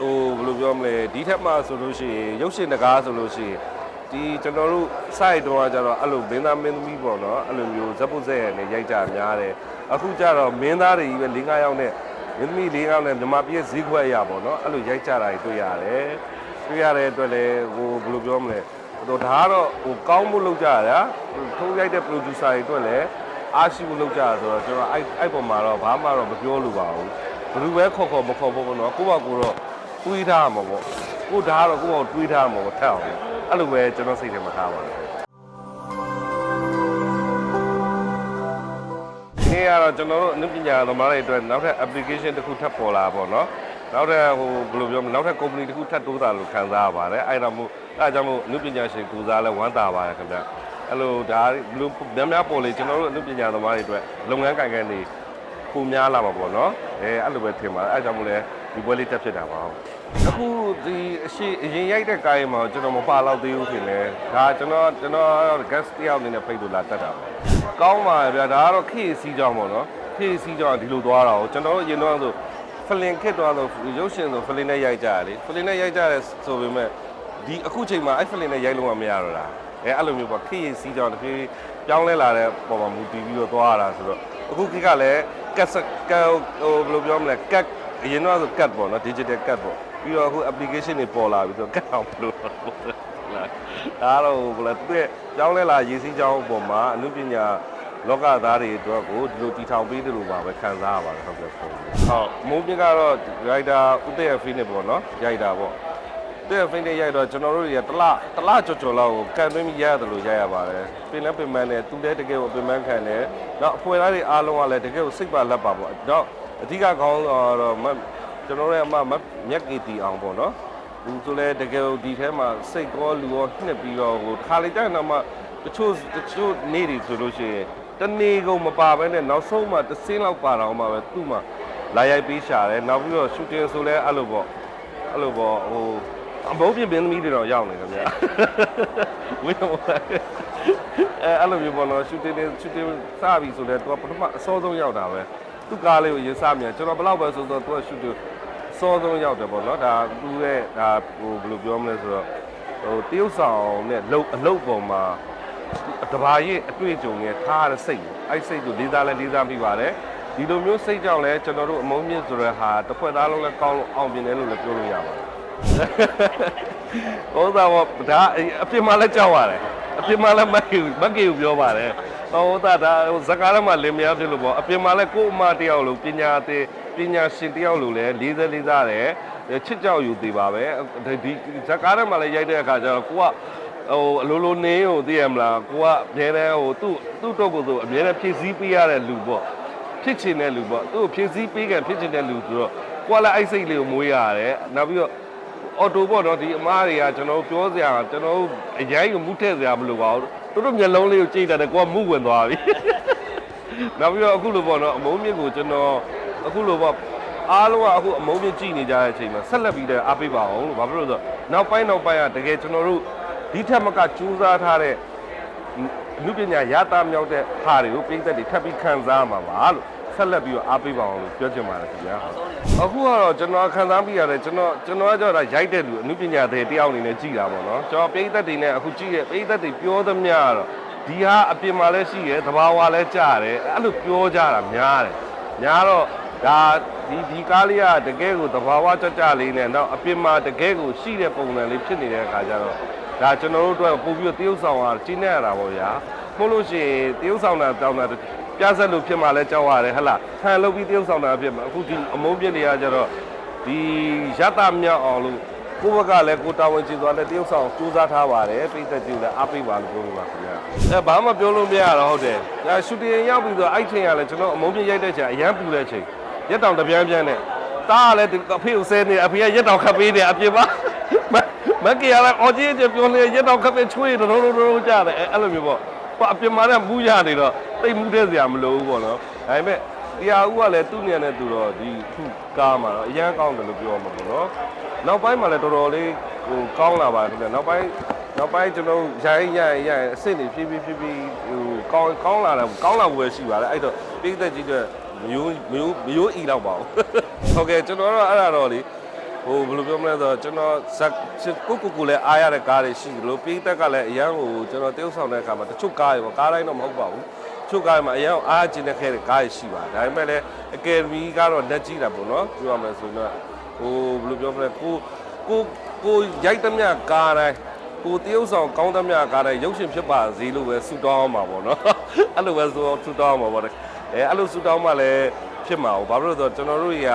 ဟိုဘယ်လိုပြောမလဲဒီထက်မှဆိုလို့ရှိရင်ရုပ်ရှင်တကားဆိုလို့ရှိရင်ဒီကျွန်တော်တို့ site တော့ကကြတော့အဲ့လိုမင်းသားမင်းသမီးပေါ့နော်အဲ့လိုမျိုးဇက်ပုဇက်ရယ်နဲ့ရိုက်ကြများတယ်အခုကြတော့မင်းသားတွေကြီးပဲ၄၅ယောက်နဲ့မင်းသမီး၄၅ယောက်နဲ့မြမပြည့်ဈေးခွက်ရပေါ့နော်အဲ့လိုရိုက်ကြတာတွေတွေ့ရတယ်တွေ့ရတဲ့အတွက်လည်းဟိုဘယ်လိုပြောမလဲဟိုဒါကတော့ဟိုကောင်းမှုလုပ်ကြရတာထုံးရိုက်တဲ့ producer တွေအတွက်လည်းအားရှိမှုလုပ်ကြရဆိုတော့ကျွန်တော်အဲ့အဲ့ပုံမှာတော့ဘာမှတော့မပြောလို့ပါဘူးဘယ်သူပဲခေါ်ခေါ်မခေါ်ဖို့ပေါ့နော်ကိုယ့်ဘာကိုယ်တော့ တွေးထားမှာပေါ့ကိုဒါကတော့ကိုယ့်ဘာကိုတွေးထားမှာပေါ့ထက်အောင်အဲ့လိုပဲကျွန်တော်စိတ်ထဲမှာထားပါတယ်ဒီနေ့ကတော့ကျွန်တော်တို့အနုပညာသမားတွေအတွက်နောက်ထပ် application တစ်ခုထပ်ပေါ်လာပါတော့နောက်ထပ်ဟိုဘယ်လိုပြောမလဲနောက်ထပ် company တစ်ခုထပ်တိုးတာလို့ခံစားရပါတယ်အဲ့ဒါမို့အဲ့ဒါကြောင့်မို့အနုပညာရှင်ကူစားလဲဝမ်းသာပါတယ်ခင်ဗျအဲ့လိုဒါဘယ်လိုများများပေါ်လေကျွန်တော်တို့အနုပညာသမားတွေအတွက်လုပ်ငန်းကိုင်ကန်တွေပုံများလာမှာပေါ့နော်အဲအဲ့လိုပဲထင်ပါတယ်အဲ့ဒါကြောင့်မို့လဲ ဒီပွဲလေးတက်ဖြစ်တာပါအခုဒီအရှိအရင်ရိုက်တဲ့ကားရင်မှာကျွန်တော်မပါတော့သေးဘူးခင်လေဒါကျွန်တော်ကျွန်တော် guest တယောက်အနေနဲ့ဖိတ်လို့လာတက်တာပါကောင်းပါဗျာဒါကတော့ခေတ်စီးကြောင်းပေါ့နော်ခေတ်စီးကြောင်းကဒီလိုသွားတာကိုကျွန်တော်တို့အရင်တော့ဆိုဖလင်ခစ်သွားလို့ရုပ်ရှင်ဆိုဖလင်နဲ့ရိုက်ကြရလေဖလင်နဲ့ရိုက်ကြရဲဆိုပေမဲ့ဒီအခုချိန်မှာအဲ့ဖလင်နဲ့ရိုက်လို့မရတော့တာအဲအဲ့လိုမျိုးပေါ့ခေတ်စီးကြောင်းတစ်ပြေးပြောင်းလဲလာတဲ့ပုံမှာမူတည်ပြီးတော့သွားရတာဆိုတော့အခုခေတ်ကလည်းကတ်ကတ်ဟိုဘယ်လိုပြောမလဲကတ် အရင်တော့ဆိုကတ်ပေါ့နော် digital ကတ်ပေါ့ပြီးတော့အခု application တွေပေါ်လာပြီဆိုတော့ကတ်အောင်ဘယ်လိုလာဒါတော့ဘယ်လဲသူ့ရဲ့ကြောင်းလဲလာရေးစည်းကြောင်းပုံမှာအမှုပညာလောကသားတွေအတွက်ကိုဒီလိုတီထောင်ပေးတယ်လို့ပါပဲခံစားရပါတယ်ဟုတ်ကဲ့ဟုတ်ဟုတ်မုန်းပြကတော့ရိုက်တာဥတည့်ရဖိနေပေါ့နော်ရိုက်တာပေါ့တဲ့ဖိနေရိုက်တော့ကျွန်တော်တို့တွေကတလတလကြော်ကြော်လောက်ကိုကန်သွင်းပြီးရရတယ်လို့ရိုက်ရပါတယ်ပင်လဲပင်မန်းနဲ့သူလည်းတကယ်ကိုပင်မန်းခံတယ်နောက်အဖွဲသားတွေအားလုံးကလည်းတကယ်ကိုစိတ်ပါလက်ပါပေါ့တော့ အဓိကခေါင်းတော့မကျွန်တော်တို့ရဲ့အမမမြက်ကီတီအောင်ပေါ့နော်ဘူးဆိုလဲတကယ်ကိုဒီထဲမှာစိတ်ကောလူရောနှစ်ပြီးတော့ဟိုခါလိုက်တဲ့နောက်မှာတချို့တချို့နေ့တွေဆိုလို့ရှိရင်တနေ့ကုန်မပါဘဲနဲ့နောက်ဆုံးမှတစ်စင်းလောက်ပါတော့မှပဲသူ့မှာလာရိုက်ပေးရှာတယ်နောက်ပြီးတော့ရှူတင်ဆိုလဲအဲ့လိုပေါ့အဲ့လိုပေါ့ဟိုအဘုံပြင်းပင်းသမီးတွေတော့ရောက်နေတယ်ဗျာဝင်းတော့အဲအဲ့လိုမျိုးပေါ့နော်ရှူတင်ရှူတင်စပြီဆိုလဲသူကပထမအစောဆုံးရောက်တာပဲ သူ့ကားလေးကိုရင်စမြန်ကျွန်တော်ဘယ်လောက်ပဲဆိုတော့သူကရှူတင်စောဆုံးရောက်တယ်ပေါ့နော်ဒါသူ့ရဲ့ဒါဟိုဘယ်လိုပြောမလဲဆိုတော့ဟိုတရုတ်ဆောင်နဲ့လှုပ်အလုပ်ပုံမှာတဘာရဲ့အတွေ့အကြုံနဲ့ထားရတဲ့စိတ်အဲ့စိတ်ကိုလေးစားလဲလေးစားမိပါတယ်ဒီလိုမျိုးစိတ်ကြောင့်လဲကျွန်တော်တို့အမုန်းမြင့်ဆိုတဲ့ဟာတစ်ဖွဲ့သားလုံးလဲကောင်းလို့အောင်မြင်တယ်လို့လည်းပြောလို့ရပါတယ်ဟောသားကဒါအပြစ်မှလည်းကြောက်ရတယ်အပြစ်မှလည်းမကေမကေကိုပြောပါတယ် ဟောသားဒါဇကားလည်းမလင်မယားဖြစ်လို့ပေါ့အပြစ်မှလည်းကို့အမတယောက်လို့ပညာသေးပညာရှင်တယောက်လို့လည်းလေးစားလေးစားတယ်ချစ်ကြောက်ယူသေးပါပဲဒီဇကားထဲမှာလည်းရိုက်တဲ့အခါကျတော့ကိုကဟိုအလိုလိုနေဟိုသိရမလားကိုကအမြဲတမ်းဟိုသူ့သူ့တော့ကိုဆိုအမြဲတမ်းဖြည့်ဆည်းပေးရတဲ့လူပေါ့ဖြစ်ချင်တဲ့လူပေါ့သူ့ကိုဖြည့်ဆည်းပေးကံဖြစ်ချင်တဲ့လူဆိုတော့ကိုကလည်းအဲ့စိတ်လေးကိုမွေးရတယ်နောက်ပြီးတော့ အော်တိုပေါ့နော်ဒီအမားတွေကကျွန်တော်ပြောစရာကျွန်တော်အရင်ကမူးထည့်စရာမလိုပါဘူးသူတို့မျက်လုံးလေးကိုကြိတ်တယ်ကိုကမူးဝင်သွားပြီနောက်ပြီးတော့အခုလိုပေါ့နော်အမုန်းမြင့်ကိုကျွန်တော်အခုလိုပေါ့အားလုံးကအခုအမုန်းမြင့်ကြည့်နေကြတဲ့အချိန်မှာဆက်လက်ပြီးတော့အားပေးပါအောင်လို့ဘာဖြစ်လို့လဲဆိုတော့နောက်ပိုင်းနောက်ပိုင်းကတကယ်ကျွန်တော်တို့ဒီထက်မကကြိုးစားထားတဲ့အမှုပညာရတာမြောက်တဲ့ဟာတွေကိုပြည်သက်တွေထပ်ပြီးခံစားမှာပါလို့ ဆက်လက်ပြီးတော့အားပေးပါအောင်လို့ပြောချင်ပါတယ်ခင်ဗျာအခုကတော့ကျွန်တော်ခံစားပြီးရတယ်ကျွန်တော်ကျွန်တော်ကကြောက်တာရိုက်တဲ့လူအမှုပညာတွေတယောက်အနေနဲ့ကြည်တာပေါ့နော်ကျွန်တော်ပြည်သက်တွေနဲ့အခုကြည့်ရပြည်သက်တွေပြောသမျှကတော့ဒီဟာအပြင်မှာလည်းရှိရယ်သဘာဝလည်းကြားတယ်အဲ့လိုပြောကြတာများတယ်များတော့ဒါဒီဒီကားလေးကတကယ်ကိုသဘာဝကြကြလေးနဲ့တော့အပြင်မှာတကယ်ကိုရှိတဲ့ပုံစံလေးဖြစ်နေတဲ့အခါကျတော့ဒါကျွန်တော်တို့အတွက်ပို့ပြီးတော့တရုပ်ဆောင်တာကျင်းနေရတာပေါ့ဗျာမို့လို့ရှိရင်တရုပ်ဆောင်တာတောင်းတာ ပြဆက်လို့ဖြစ်မှလည်းကြောက်ရတယ်ဟဟလားခံလုပ်ပြီးတရုပ်ဆောင်တာဖြစ်မှာအခုဒီအမုန်းပြစ်တွေကကျတော့ဒီရတမြောက်အောင်လို့ကိုယ့်ဘက်ကလည်းကိုတာဝန်ကျသွားတဲ့တရုပ်ဆောင်စူးစမ်းထားပါတယ်ပိတ်သက်ကြည့်လည်းအားပေးပါလို့ပြောလို့ပါခင်ဗျာအဲဘာမှပြောလို့မရတော့ဟုတ်တယ်ဒါရှူတင်ရောက်ပြီးတော့အဲ့ချိန်ကလည်းကျွန်တော်အမုန်းပြစ်ရိုက်တဲ့ချိန်အရန်ပူတဲ့ချိန်ရက်တောင်တပြန်းပြန်းနဲ့တားကလည်းအဖေကိုဆဲနေအဖေကရက်တောင်ခတ်ပေးနေအပြစ်ပါမမကရလည်းအော်ကြီးကြီးပြောနေရက်တောင်ခတ်ပေးချွေးတော်တော်တော်ကြတယ်အဲ့လိုမျိုးပေါ့ ဟိုအပြင်မှာလည်းမူးရနေတော့တိတ်မူးတဲ့စရာမလိုဘူးပေါ့နော်ဒါပေမဲ့တရားဦးကလည်းသူ့ညံနဲ့သူတော့ဒီခုကားမှာတော့အရန်ကောင်းတယ်လို့ပြောမှာပေါ့နော်နောက်ပိုင်းမှာလည်းတော်တော်လေးဟိုကောင်းလာပါတယ်ခင်ဗျနောက်ပိုင်းနောက်ပိုင်းကျွန်တော်ရိုင်းရိုင်းရိုင်းအစ်စ်နေဖြည်းဖြည်းဖြည်းဖြည်းဟိုကောင်းကောင်းလာတယ်ကောင်းလာဖို့ပဲရှိပါတယ်အဲ့တော့ပိတ်သက်ကြီးတဲ့မျိုးမျိုးမျိုးဤတော့ပါဘူးဟုတ်ကဲ့ကျွန်တော်တို့အဲ့ဒါတော့လေ ဟိုဘယ်လိုပြောမလဲဆိုတော့ကျွန်တော်ဇက်ကိုကိုကိုလည်းအားရတဲ့ကားတွေရှိတယ်လို့ပိသက်ကလည်းအရန်ကိုကျွန်တော်တရုပ်ဆောင်တဲ့အခါမှာတချို့ကားတွေပေါ့ကားတိုင်းတော့မဟုတ်ပါဘူးတချို့ကားတွေမှာအရန်အားကျင်တဲ့ခဲတဲ့ကားတွေရှိပါတယ်ဒါပေမဲ့လည်းအကယ်ဒမီကတော့လက်ကြည့်တာပေါ့နော်ပြောရမယ်ဆိုတော့ဟိုဘယ်လိုပြောမလဲကိုကိုကိုရိုက်သမျှကားတိုင်းကိုတရုပ်ဆောင်ကောင်းသမျှကားတိုင်းရုပ်ရှင်ဖြစ်ပါစေလို့ပဲဆုတောင်းအောင်ပါပေါ့နော်အဲ့လိုပဲဆိုဆုတောင်းအောင်ပါပေါ့အဲအဲ့လိုဆုတောင်းမှလည်းဖြစ်မှာ哦ဘာဖြစ်လို့လဲဆိုတော့ကျွန်တော်တို့တွေက